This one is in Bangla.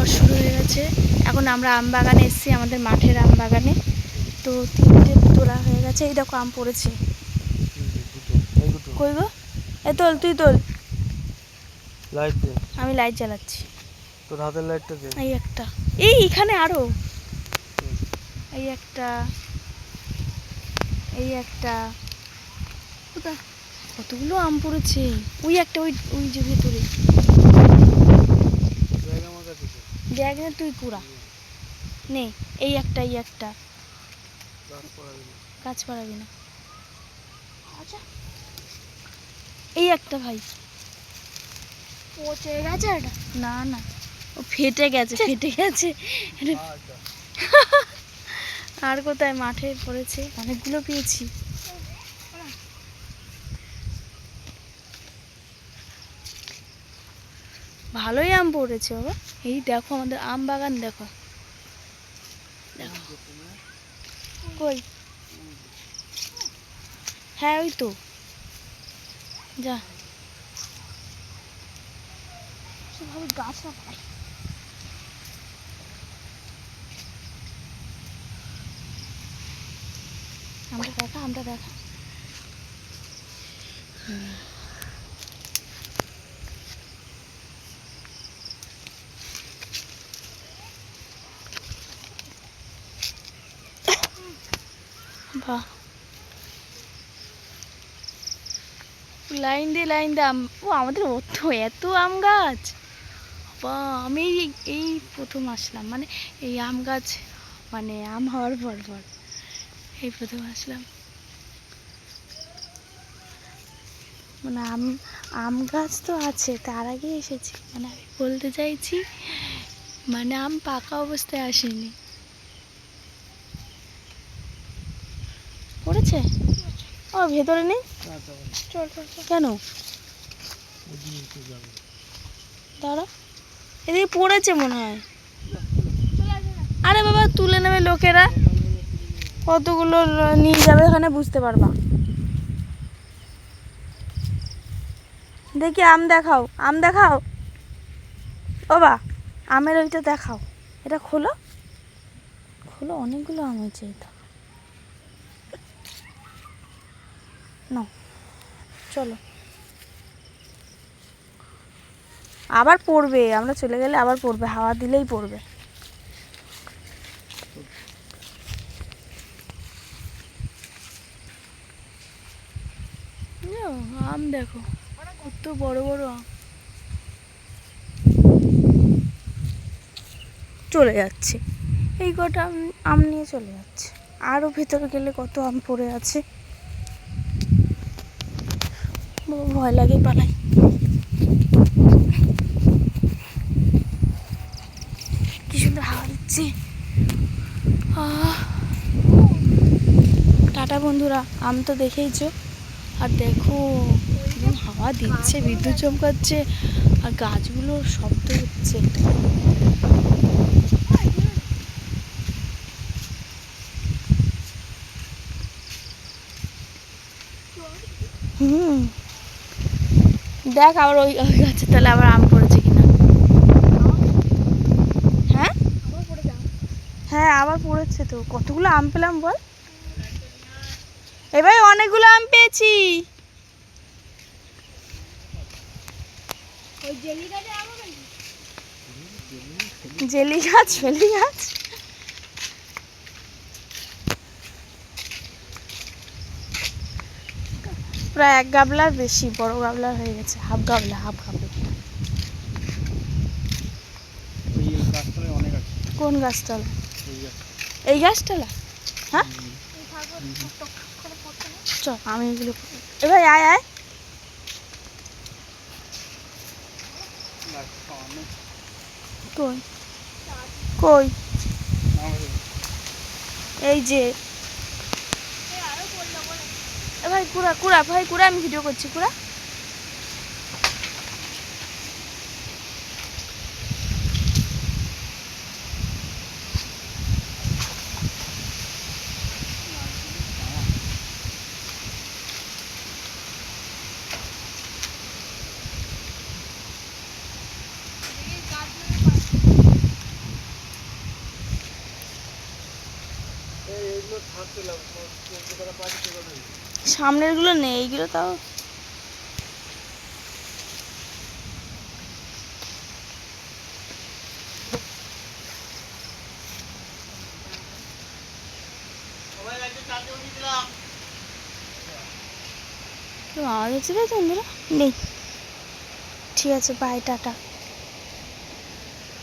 ঝড় শুরু হয়ে গেছে। এখন আমরা আম বাগানে এসেছি আমাদের মাঠের আম বাগানে। তো তিনটে তোলা হয়ে গেছে। এই দেখো আম পড়েছে। কই গো? এ তোল তুই তোল। লাইট দে। আমি লাইট জ্বালাচ্ছি। তোর হাতের লাইটটা দে। এই একটা। এই এখানে আরও। এই একটা। এই একটা। কোথা কতগুলো আম পড়েছে? ওই একটা ওই ওই যে ভেতরে। ব্যাগ আমার কাছে। দেখ না তুই কুড়া নে এই একটা এই একটা। গাছ পড়াবি না। গাছ এই একটা ভাই। পচে গেছে এটা? না না। ও ফেটে গেছে ফেটে গেছে। আচ্ছা। আর কোথায়? মাঠে পড়েছে। অনেকগুলো পেয়েছি। ভালোই আম পড়েছে বাবা। এই দেখো আমাদের আম বাগান দেখো। কই? হ্যাঁ ওই তো। যা। সেভাবে গাছ না পাই আমরা দেখা আমরা দেখা। বাহ লাইন দিয়ে লাইন দিয়ে আম, ও আমাদের অত, এত আম গাছ? বা, আমি এই- প্রথম আসলাম মানে এই আম গাছ মানে আম হওয়ার পর পর এই প্রথম আসলাম। মানে আম আম গাছ তো আছে, তার আগে এসেছি। মানে আমি বলতে চাইছি মানে আম পাকা অবস্থায় আসেনি। পড়েছে? ও ভেতরে নেই। চল কেন? দাঁড়া। এদিকে পড়েছে মনে হয়। আরে বাবা তুলে নেবে লোকেরা। কতগুলো নিয়ে যাবে ওখানে বুঝতে পারবা। দেখি আম দেখাও আম দেখাও। ও বা আমের ওইটা দেখাও। এটা খোলো? খোলো অনেকগুলো আম হয়েছে এটা নাও চলো। আবার পড়বে আমরা চলে গেলে আবার পড়বে হাওয়া দিলেই পড়বে। নাও, আম দেখো কত বড় বড় আম। চলে যাচ্ছে। এই কটা আম নিয়ে চলে যাচ্ছে। আরও ভেতরে গেলে কত আম পড়ে আছে। ভয় লাগে পালাই। কি সুন্দর হাওয়া দিচ্ছে। টাটা বন্ধুরা, আম তো দেখেইছো। আর দেখো হাওয়া দিচ্ছে, বিদ্যুৎ চমকাচ্ছে, আর গাছগুলো শব্দ হচ্ছে। হুম। দেখ আবার ওই ওই গাছের তাহলে আবার আম পড়েছে কিনা। হ্যাঁ? হ্যাঁ আবার পড়েছে তো। কতগুলো আম পেলাম বল? এবার অনেকগুলো আম পেয়েছি। ওই জেলি গাছে জেলি গাছ ফেলি গাছ। প্রায় এক গাবলার বেশি বড় গাবলার হয়ে গেছে। হাফ গাবলা হাফ গাবলা। এই গাছতলায় অনেক আছে। কোন গাছতলা? এই গাছতলা? হ্যাঁ? চল আমি এগুলো এ ভাই আয় আয়। কই? কই? এই যে ভাই কুড়া কুড়া ভাই কুড়া আমি ভিডিও করছি কুড়া। এইগুলো থাকতে লাগবে সামনেরগুলো নেই এইগুলো তাও আওয়াজ হচ্ছে তাই তো নেই। ঠিক আছে বাই টাটা।